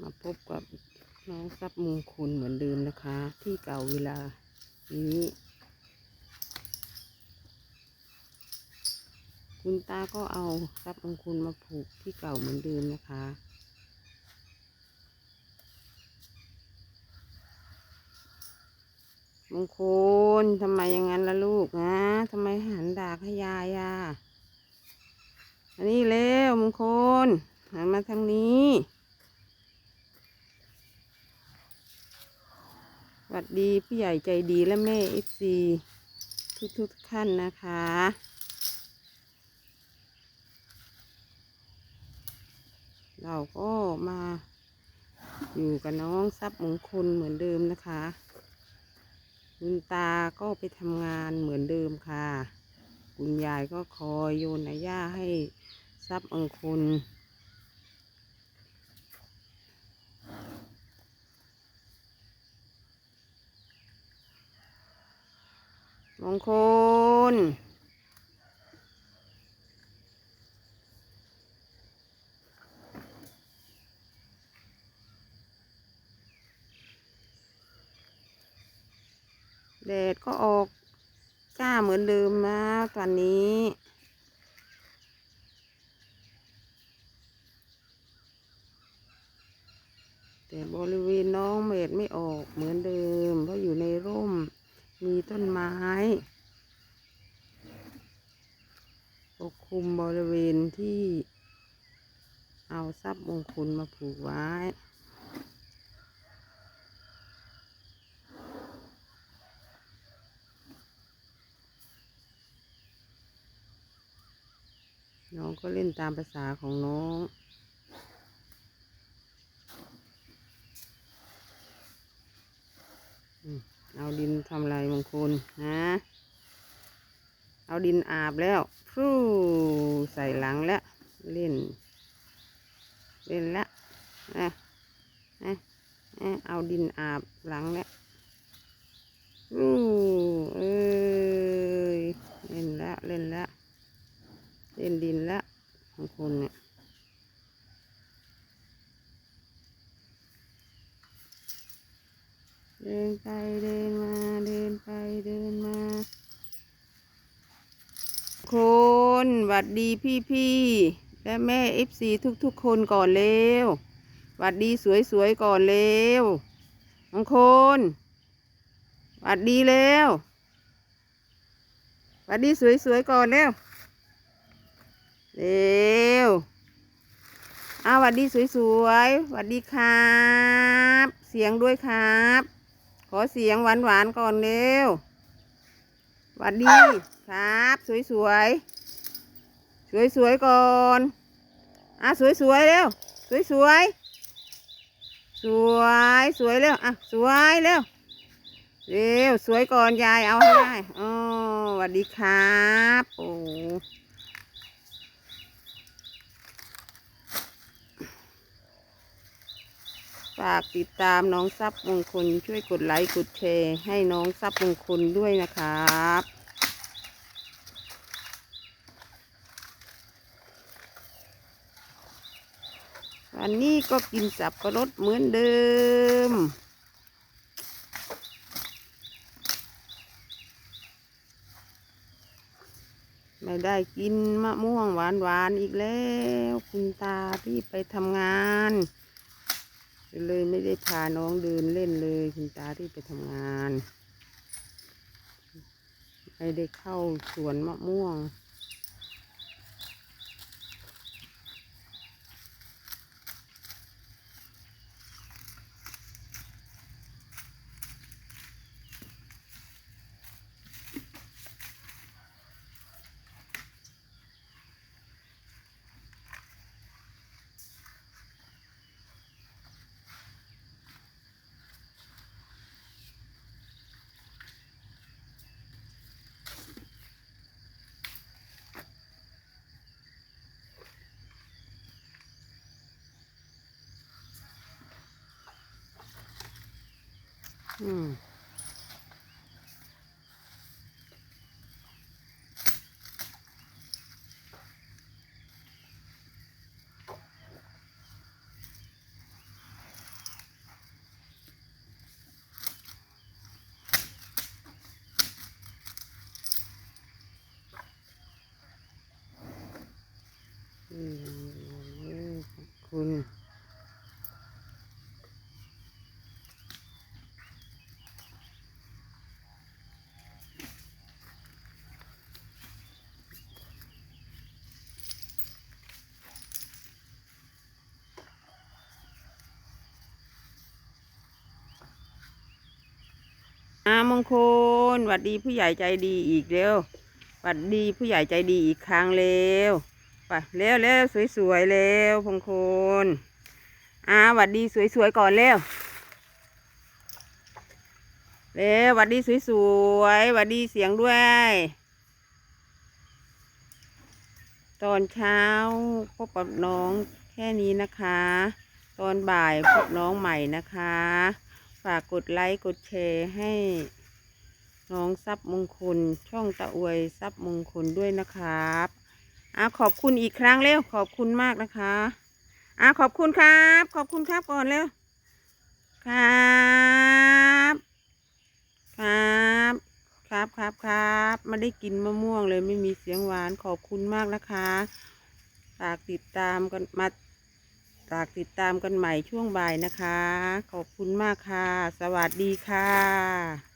มาพบกับน้องทรัพย์มงคลเหมือนเดิมนะคะ ที่เก่าเวลานี้คุณตาก็เอาทรัพย์มงคลมาผูกที่เก่าเหมือนเดิมนะคะ มงคลทำไมอย่างนั้นล่ะลูกนะทำไมหันดากให้ยายอะอันนี้เร็วมงคลหันมาทางนี้ วัสดีผู้ใหญ่ใจดีและแม่เอฟซีทุกทุกๆท่านนะคะ เราก็มาอยู่กับน้องทรัพย์มงคลเหมือนเดิมนะคะคุณตาก็ไปทำงานเหมือนเดิมค่ะ คุณยายก็คอยโยนอาย่าให้ทรัพย์มงคล มงคล แดดก็ออกจ้าเหมือนเดิมนะตอนนี้แต่บริเวณน้องเมดไม่ออกเหมือนเดิม เพราะอยู่ในร่ม มีต้นไม้ปกคลุมบริเวณที่เอาทรัพย์มงคลมาผูกไว้น้องก็เล่นตามภาษาของน้อง อืม เอาดินทำลายมงคลนะ เอาดินอาบแล้วพรูใส่หลังแล้ว เล่น เล่นละนะนะเอาดินอาบหลังแล้วพรูเอ้ยเล่นล้วเล่นล้วเล่นดินล้วของคุณเนี่ย เดินไปเดินมาเดินไปเดินมาคนหวัดดีพี่พี่และแม่เอฟซีทุกทุกคนก่อนเร็วหวัดดีสวยสวยก่อนเร็วมงคลหวัดดีเร็วหวัดดีสวยสวยก่อนเร็วเร็วเอาหวัดดีสวยๆหวัดดีครับ เสียงด้วยครับ ขอเสียงหวานๆก่อนเร็วหวัดดีครับ สวยๆสวยๆก่อนอะสวยๆเร็วสวยๆสวยสวยเร็วอะสวยเร็วเร็วสวยก่อนยายเอาให้ได้อ๋อหวัดดีครับ โอ้ ฝากติดตามน้องทรัพย์มงคลช่วยกดไลค์กดแชร์ให้น้องทรัพย์มงคลด้วยนะครับวันนี้ก็กินสับปะรดเหมือนเดิม ไม่ได้กินมะม่วงหวานๆอีกแล้ว คุณตาที่ไปทำงาน เลยไม่ได้พาน้องเดินเล่นเลยคุณตาที่ไปทำงาน ไม่ได้เข้าสวนมะม่วง อืม คุณ อามงคลหวัดดีผู้ใหญ่ใจดีอีกเร็วหวัดดีผู้ใหญ่ใจดีอีกครั้งเร็วไปเร็วเร็วสวยๆเร็วพงคลอาหวัดดีสวยๆก่อนเร็วเร็วหวัดดีสวยๆหวัดดีเสียงด้วย ตอนเช้าพบกับน้องแค่นี้นะคะ ตอนบ่ายพบน้องใหม่นะคะ ฝากกดไลค์กดแชร์ให้น้องซับมงคล ช่องตะอวยซับมงคลด้วยนะครับอะขอบคุณอีกครั้งเร็วขอบคุณมากนะคะอะขอบคุณครับ ขอบคุณครับก่อนเร็วครับครับครับครับครับไม่ได้กินมะม่วงเลยไม่มีเสียงหวานขอบคุณมากนะคะ ฝากติดตามกันมา ฝากติดตามกันใหม่ช่วงบ่ายนะคะ ขอบคุณมากค่ะ สวัสดีค่ะ